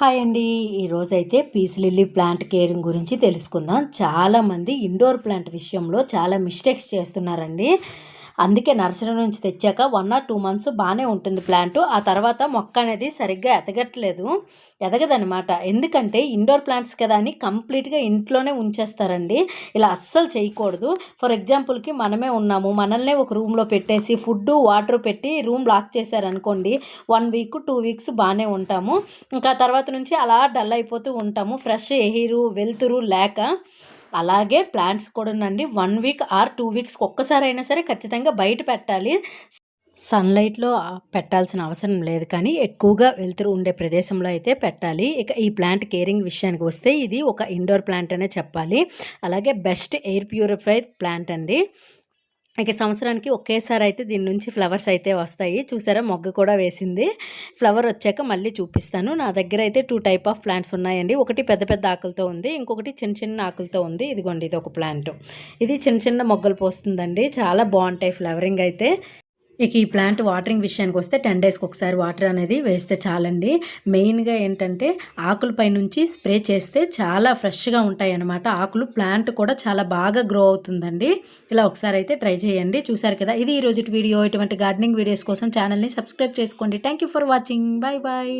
Hi అండి. ఈరోజైతే peace lily plant caring గురించి తెలుసుకుందాం. చాలామంది ఇండోర్ ప్లాంట్ విషయంలో చాలా మిస్టేక్స్ చేస్తున్నారండి. అందుకే నర్సరీ నుంచి తెచ్చాక వన్ ఆర్ టూ మంత్స్ బాగానే ఉంటుంది ప్లాంట్ ఆ తర్వాత మొక్క అనేది సరిగ్గా ఎదగట్లేదు. ఎదగదనమాట ఎందుకంటే ఇండోర్ ప్లాంట్స్ కదా అని కంప్లీట్గా ఇంట్లోనే ఉంచేస్తారండి. ఇలా అస్సలు చేయకూడదు. ఫర్ ఎగ్జాంపుల్కి మనమే ఉన్నాము. మనల్నే ఒక రూమ్లో పెట్టేసి ఫుడ్ వాటర్ పెట్టి రూమ్ లాక్ చేశారనుకోండి వన్ వీక్ టూ వీక్స్ బాగానే ఉంటాము. ఇంకా తర్వాత నుంచి అలా డల్ అయిపోతూ ఉంటాము. ఫ్రెష్ ఎయిరు వెలుతురు లేక అలాగే ప్లాంట్స్ కూడానండి వన్ వీక్ ఆర్ టూ వీక్స్కి ఒక్కసారి అయినా సరే ఖచ్చితంగా బయట పెట్టాలి. సన్లైట్లో పెట్టాల్సిన అవసరం లేదు కానీ ఎక్కువగా వెళ్తురు ఉండే ప్రదేశంలో అయితే పెట్టాలి. ఇక ఈ ప్లాంట్ కేరింగ్ విషయానికి వస్తే ఇది ఒక ఇండోర్ ప్లాంట్ అనే చెప్పాలి. అలాగే బెస్ట్ ఎయిర్ ప్యూరిఫైర్ ప్లాంట్ అండి. ఇక సంవత్సరానికి ఒకేసారి అయితే దీని నుంచి ఫ్లవర్స్ అయితే వస్తాయి. చూసారా? మొగ్గ కూడా వేసింది. ఫ్లవర్ వచ్చాక మళ్ళీ చూపిస్తాను. నా దగ్గర అయితే టూ టైప్ ఆఫ్ ప్లాంట్స్ ఉన్నాయండి. ఒకటి పెద్ద పెద్ద ఆకులతో ఉంది. ఇంకొకటి చిన్న చిన్న ఆకులతో ఉంది. ఇదిగోండి ఇది ఒక ప్లాంట్. ఇది చిన్న చిన్న మొగ్గలు పోస్తుందండి. చాలా బాగుంటాయి. ఫ్లవరింగ్ అయితే ఇక ఈ ప్లాంట్ వాటరింగ్ విషయానికి వస్తే టెన్ డేస్కి ఒకసారి వాటర్ అనేది వేస్తే చాలండి. మెయిన్గా ఏంటంటే ఆకులపై నుంచి స్ప్రే చేస్తే చాలా ఫ్రెష్గా ఉంటాయి అన్నమాట ఆకులు ప్లాంట్ కూడా చాలా బాగా గ్రో అవుతుందండి. ఇలా ఒకసారి అయితే ట్రై చేయండి. చూసారు కదా ఇది ఈ రోజు వీడియో. ఇటువంటి గార్డెనింగ్ వీడియోస్ కోసం ఛానల్ని సబ్స్క్రైబ్ చేసుకోండి. Thank for watching. Bye bye